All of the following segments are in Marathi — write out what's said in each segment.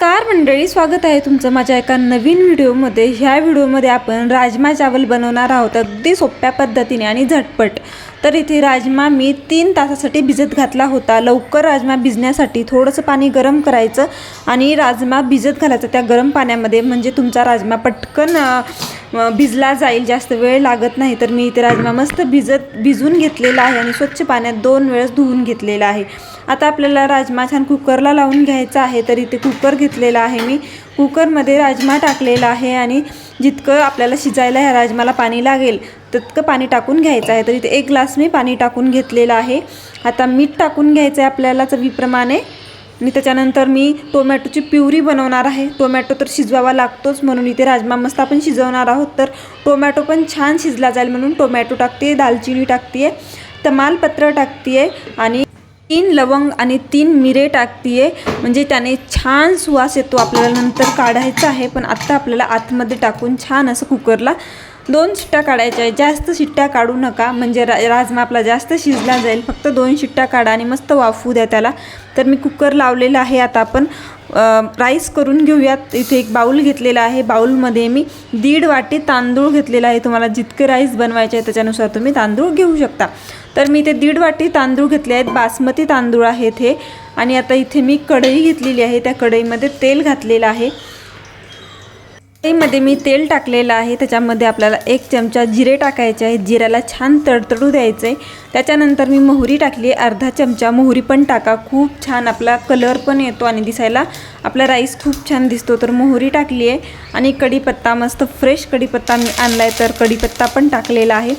कार मंडळी स्वागत आहे तुमचं माझ्या एका नवीन व्हिडिओमध्ये. ह्या व्हिडिओमध्ये आपण राजमा चावल बनवणार आहोत अगदी सोप्या पद्धतीने आणि झटपट. तर इथे राजमा मी तीन तासासाठी भिजत घातला होता. लवकर राजमा भिजण्यासाठी थोडंसं पाणी गरम करायचं आणि राजमा भिजत घालायचं त्या गरम पाण्यामध्ये. म्हणजे तुमचा राजमा पटकन भिजला जाईल जास्त वेळ लागत नाही तर मी इथे राजमा मस्त भिजत भिजून घेतलेला आहे आणि स्वच्छ पाण्यात दोन वेळेस धुवून घेतलेला आहे. आता आपल्याला राजमा छान कुकरला लावून घ्यायचा आहे तर इथे कुकर घेतलेला आहे मी. कुकरमध्ये राजमा टाकलेला आहे आणि जितकं आपल्याला शिजायला ह्या राजमाला पाणी लागेल तितकं पाणी टाकून घ्यायचं आहे. तर इथे एक ग्लास मी पाणी टाकून घेतलेलं आहे. आता मीठ टाकून घ्यायचं आहे आपल्याला चवीप्रमाणे. आणि त्याच्यानंतर मी टोमॅटोची प्युरी बनवणार आहे. टोमॅटो तर शिजवावा लागतोच म्हणून इथे राजमा मस्त आपण शिजवणार आहोत. तर टोमॅटो पण छान शिजला जाईल म्हणून टोमॅटो टाकते दालचिनी टाकते तमालपत्र टाकते आणि तीन लवंग आणि तीन मिरे टाकते म्हणजे त्याने छान सुवास येतो आपल्याला. नंतर काढायचं आहे पण आत्ता आपल्याला आतमध्ये टाकून छान असं कुकरला दोन शिट्ट्या काढायच्या आहे जास्त शिट्ट्या काढू नका. म्हणजे रा राजमा आपला जास्त शिजला जाईल. फक्त दोन शिट्ट्या काढा आणि मस्त वाफू द्या त्याला. तर मी कुकर लावलेला आहे आता आपण. राईस करून घेऊयात. इथे एक बाऊल घेतलेला आहे. बाऊलमध्ये मी दीड वाटी तांदूळ घेतलेला आहे. तुम्हाला जितके राईस बनवायचे आहे त्याच्यानुसार तुम्ही तांदूळ घेऊ शकता. तर मी इथे दीड वाटी तांदूळ घेतले आहेत. बासमती तांदूळ आहेत हे. आणि आता इथे मी कढई घेतलेली आहे. त्या कढईमध्ये तेल घातलेलं आहे. कढईमध्ये मी तेल टाकलेलं आहे. त्याच्यामध्ये आपल्याला एक चमचा जिरे टाकायचे आहे जिऱ्याला छान तडतडू द्यायचं. आहे त्याच्यानंतर मी मोहरी टाकली आहे. अर्धा चमचा मोहरी पण टाका. खूप छान आपला कलर पण येतो आणि दिसायला. आपला राईस खूप छान दिसतो. तर मोहरी टाकली आहे. आणि कढीपत्ता मस्त फ्रेश कढीपत्ता मी आणला आहे तर कढीपत्ता पण टाकलेला आहे.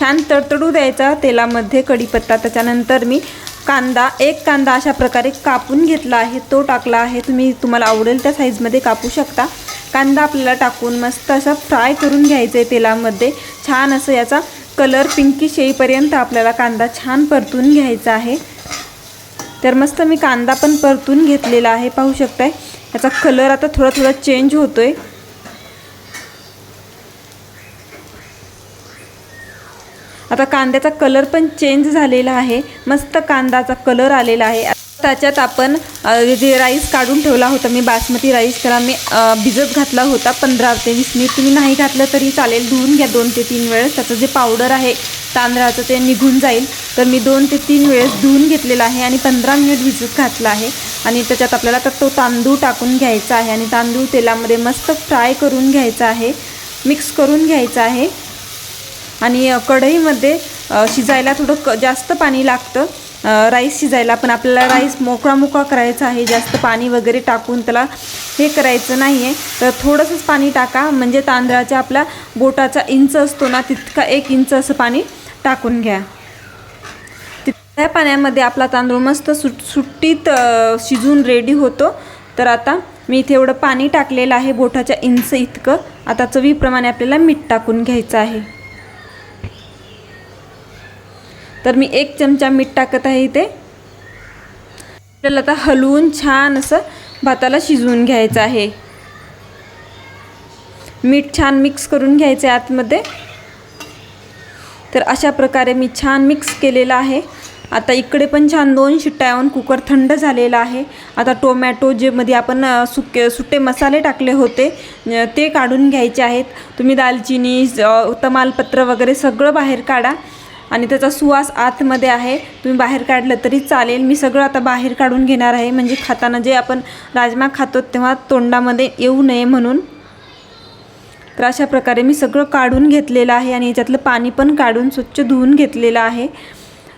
छान तडतडू द्यायचा तेलामध्ये कढीपत्ता. त्याच्यानंतर मी कांदा एक कांदा अशा प्रकारे कापून घेतला आहे. तो टाकला आहे. तुम्ही तुम्हाला आवडेल त्या साईजमध्ये कापू शकता. कांदा आपल्याला टाकून मस्त असा फ्राय करून घ्यायचं आहे तेलामध्ये. छान असं याचा कलर पिंकी येईपर्यंत आपल्याला कांदा छान परतून घ्यायचा आहे. तर मस्त मी कांदा पण परतून घेतलेला आहे पाहू शकताय. याचा कलर आता थोडा थोडा चेंज होतोय. आता कांद्याचा कलर पण चेंज झालेला आहे. मस्त कांदाचा कलर आलेला आहे. त्याच्यात आपण जे राईस काढून ठेवला होता मी बासमती राईस त्याला मी भिजत घातला होता पंधरा ते वीस मिनिट. तुम्ही नाही घातलं तरी चालेल धुवून घ्या दोन ते तीन वेळेस. त्याचं जे पावडर आहे तांदळाचं ते निघून जाईल. तर मी दोन ते तीन वेळेस धुवून घेतलेलं आहे आणि पंधरा मिनिट भिजत घातला आहे. आणि त्याच्यात आपल्याला तर तो तांदूळ टाकून घ्यायचा आहे आणि तांदूळ तेलामध्ये मस्त फ्राय करून घ्यायचा आहे मिक्स करून घ्यायचा आहे. आणि कढईमध्ये शिजायला थोडं क जास्त पाणी लागतं. राईस शिजायला पण आपल्याला राईस मोकळा मोकळा करायचा आहे. जास्त पाणी वगैरे टाकून त्याला हे करायचं नाही आहे तर थोडंसंच पाणी टाका. म्हणजे तांदळाच्या आपला बोटाचा इंच असतो ना तितका एक इंच असं पाणी टाकून घ्या. त्या पाण्यामध्ये आपला तांदूळ मस्त सुट सुट्टीत शिजून रेडी होतो. तर आता मी इथे एवढं पाणी टाकलेलं आहे बोटाच्या इंच इतकं. आता चवीप्रमाणे आपल्याला मीठ टाकून घ्यायचं आहे. तर मी एक चमचा मीठ टाकत आहे इथे. आपल्याला आता हलवून छान असं भाताला शिजवून घ्यायचं आहे. मीठ छान मिक्स करून घ्यायचं आहे आतमध्ये. तर अशा प्रकारे मी छान मिक्स केलेलं आहे. आता इकडे पण छान दोन शिट्ट्या येऊन कुकर थंड झालेला आहे. आता टोमॅटो जे मध्ये आपण सुके सुट्टे मसाले टाकले होते ते काढून घ्यायचे आहेत. तुम्ही दालचिनी तमालपत्र वगैरे सगळं बाहेर काढा. आणि त्याचा सुवास आतमध्ये आहे. तुम्ही बाहेर काढलं तरी चालेल. मी सगळं आता बाहेर काढून घेणार आहे. म्हणजे खाताना जे आपण राजमा खातो तेव्हा तोंडामध्ये येऊ नये म्हणून. तर अशा प्रकारे मी सगळं काढून घेतलेलं आहे आणि याच्यातलं पाणी पण काढून स्वच्छ धुवून घेतलेलं आहे.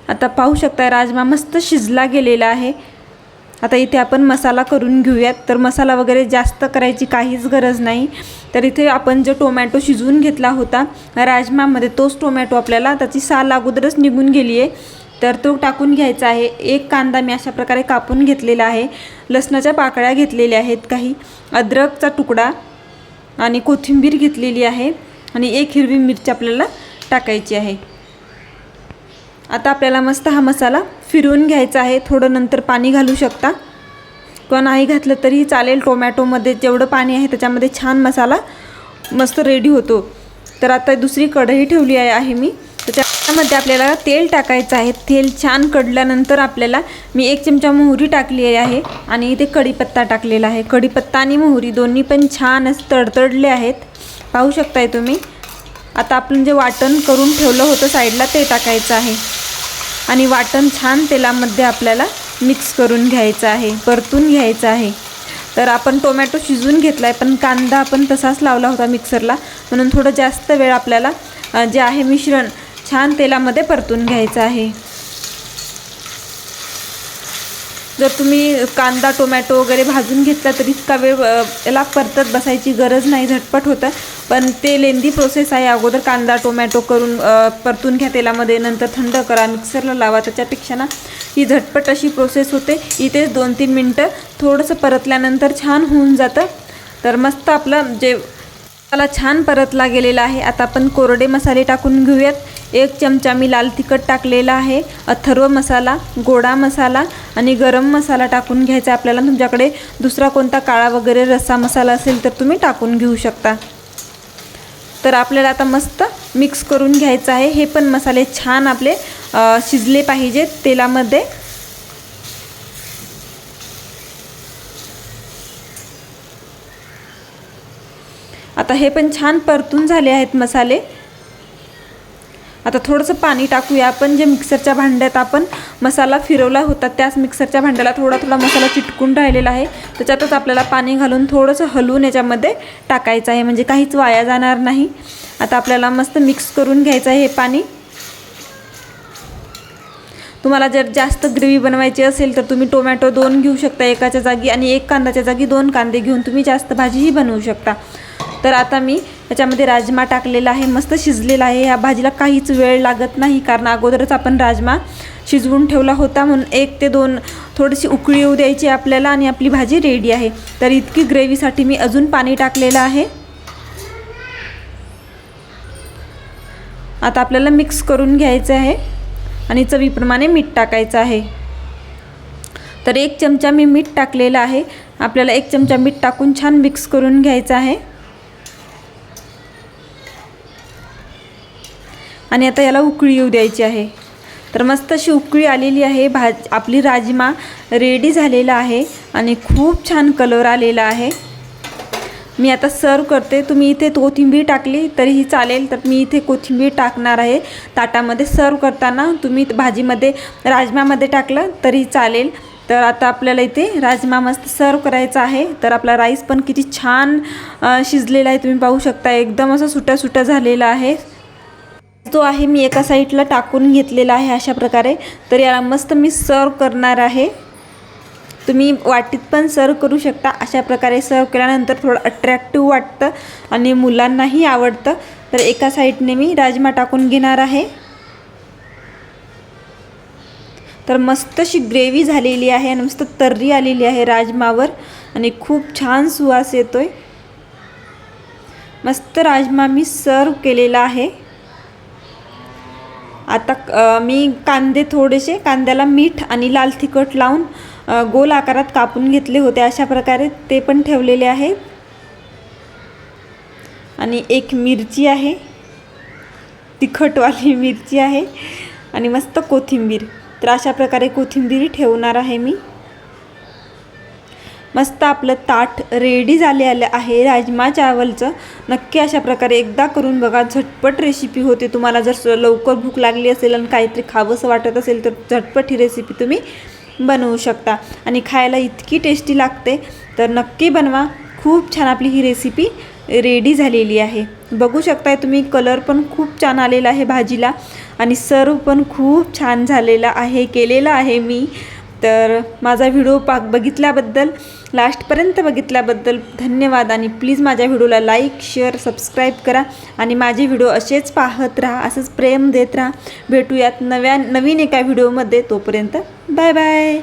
आता पाहू शकता राजमा मस्त शिजला गेलेला आहे. आता इथे आपण मसाला करून घेऊयात. तर मसाला वगैरे जास्त करायची काहीच गरज नाही. तर इथे आपण जो टोमॅटो शिजवून घेतला होता राजमामध्ये तोच टोमॅटो आपल्याला त्याची साल अगोदरच निघून गेली आहे. तर तो टाकून घ्यायचा आहे. एक कांदा मी अशा प्रकारे कापून घेतलेला आहे. लसणाच्या पाकळ्या घेतलेल्या आहेत काही. अद्रकचा तुकडा आणि कोथिंबीर घेतलेली आहे. आणि एक हिरवी मिरची आपल्याला टाकायची आहे. आता आपल्याला मस्त हा मसाला फिरवून घ्यायचा आहे. थोडं नंतर पाणी घालू शकता. किंवा नाही घातलं तरी चालेल. टोमॅटोमध्ये जेवढं पाणी आहे त्याच्यामध्ये छान मसाला मस्त रेडी होतो. तर आता दुसरी कढई ठेवली आहे आहे मी. त्याच्यामध्ये आपल्याला तेल टाकायचं आहे. तेल छान कडल्यानंतर आपल्याला मी एक चमचा मोहरी टाकली आहे आणि इथे कढीपत्ता टाकलेला आहे. कढीपत्ता आणि मोहरी दोन्ही पण छान असं तडतडले आहेत. पाहू शकताय तुम्ही. आता आपण जे वाटण करून ठेवलं होतं साईडला ते टाकायचं आहे. आणि वाटण छान तेलामध्ये आपल्याला मिक्स करून घ्यायचं आहे परतून घ्यायचं आहे. तर आपण टोमॅटो शिजून घेतला आहे पण कांदा आपण तसाच लावला होता मिक्सरला म्हणून थोडं जास्त वेळ आपल्याला जे आहे मिश्रण छान तेलामध्ये परतून घ्यायचं आहे. जर तुम्ही कांदा टोमॅटो वगैरे भाजून घेतला तर इतका वेळ याला परतत बसायची गरज नाही झटपट होतं. पण ते लेंदी प्रोसेस आहे. अगोदर कांदा टोमॅटो करून परतून घ्या तेलामध्ये नंतर थंड करा मिक्सरला लावा. त्याच्यापेक्षा ना ही झटपट अशी प्रोसेस होते. इथे दोन तीन मिनटं थोडंसं परतल्यानंतर छान होऊन जातं. तर मस्त आपलं जे मसाला छान परतला गेलेला आहे. आता आपण कोरडे मसाले टाकून घेऊयात. एक चमचा मी लाल तिखट टाकलेला आहे. अथर्व मसाला गोडा मसाला आणि गरम मसाला टाकून घ्यायचा आपल्याला तुमच्याकडे दुसरा कोणता काळा वगैरे रस्सा मसाला असेल तर तुम्ही टाकून घेऊ शकता. तर आपल्याला आता मस्त मिक्स करून घ्यायचं आहे. हे पण मसाले छान आपले शिजले पाहिजेत तेलामध्ये. आता हे पण छान परतून झाले आहेत मसाले. आता थोडंसं पाणी टाकूया. आपण जे मिक्सरच्या भांड्यात आपण मसाला फिरवला होता त्याच मिक्सरच्या भांड्याला थोडा थोडा मसाला चिटकून राहिलेला आहे. त्याच्यातच आपल्याला पाणी घालून थोडंसं हलवून याच्यामध्ये टाकायचं आहे. म्हणजे काहीच वाया जाणार नाही. आता आपल्याला मस्त मिक्स करून घ्यायचं आहे हे पाणी. तुम्हाला जर जास्त ग्रेव्ही बनवायची असेल तर तुम्ही टोमॅटो दोन घेऊ शकता एकाच्या जागी आणि एक कांदाच्या जागी दोन कांदे घेऊन तुम्ही जास्त भाजीही बनवू शकता. तर आता मी त्याच्यामध्ये राजमा टाकलेला आहे मस्त शिजलेला आहे. ह्या भाजीला काहीच वेळ लागत नाही कारण अगोदरच आपण राजमा शिजवून ठेवला होता. म्हणून एक ते दोन थोडीशी उकळी येऊ द्यायची आपल्याला आणि आपली भाजी रेडी आहे. तर इतकी ग्रेव्हीसाठी मी अजून पाणी टाकलेलं आहे. आता आपल्याला मिक्स करून घ्यायचं आहे आणि चवीप्रमाणे मीठ टाकायचं आहे. तर एक चमचा मी मीठ टाकलेलं आहे. आपल्याला एक चमचा मीठ टाकून छान मिक्स करून घ्यायचं आहे. आणि आता याला उकळी येऊ द्यायची आहे. तर मस्त अशी उकळी आलेली आहे. भाज आपली राजमा रेडी झालेला आहे आणि खूप छान कलर आलेला आहे. मी आता सर्व करते. तुम्ही इथे कोथिंबीर टाकली तरीही चालेल. तर मी इथे कोथिंबीर टाकणार आहे. ताटामध्ये सर्व करताना तुम्ही भाजीमध्ये राजमामध्ये टाकलं तरी चालेल. तर आता आपल्याला इथे राजमा मस्त सर्व करायचा आहे. तर आपला राईस पण किती छान शिजलेला आहे. तुम्ही पाहू शकता. एकदम असं सुट्या सुट्या झालेला आहे. जो आहे मी एका साईडला टाकून घेतलेला आहे अशा प्रकारे. तर याला मस्त मी सर्व करणार आहे. तुम्ही वाटीत पण सर्व करू शकता. अशा प्रकारे सर्व केल्यानंतर थोडं अट्रॅक्टिव्ह वाटतं आणि मुलांनाही आवडतं. तर एका साईडने मी राजमा टाकून घेणार आहे. तर मस्त अशी ग्रेव्ही झालेली आहे आणि मस्त तर्री आलेली आहे राजमावर आणि खूप छान सुवास येतोय. मस्त राजमा मी सर्व केलेला आहे. आता मी कांदे थोडेसे कांद्याला मीठ आणि लाल तिखट लावून गोल आकारात कापून घेतले होते अशा प्रकारे ते पण ठेवलेले आहेत आणि एक मिरची आहे. तिखटवाली मिरची आहे. आणि मस्त कोथिंबीर. तर अशा प्रकारे कोथिंबीर ठेवणार आहे मी. मस्त आपलं ताट रेडी झाले आलं आहे. राजमा चावलचं. नक्की अशा प्रकारे एकदा करून बघा. झटपट रेसिपी होते तुम्हाला. जर लवकर भूक लागली असेल आणि काहीतरी खावंसं वाटत असेल तर झटपट ही रेसिपी तुम्ही बनवू शकता. आणि खायला इतकी टेस्टी लागते. तर नक्की बनवा. खूप छान आपली ही रेसिपी रेडी झालेली आहे. बघू शकताय तुम्ही कलर पण खूप छान आलेला आहे भाजीला. आणि सर्व पण खूप छान झालेला आहे केलेला आहे मी. तर माझा व्हिडिओ पाक बघितल्याबद्दल लास्टपर्यंत बघितल्याबद्दल धन्यवाद आणि प्लीज माझ्या व्हिडिओला लाईक शेअर सबस्क्राईब करा आणि माझे व्हिडिओ असेच पाहत राहा असंच प्रेम देत राहा. भेटूयात नव्या नवीन एका व्हिडिओमध्ये. तोपर्यंत बाय बाय.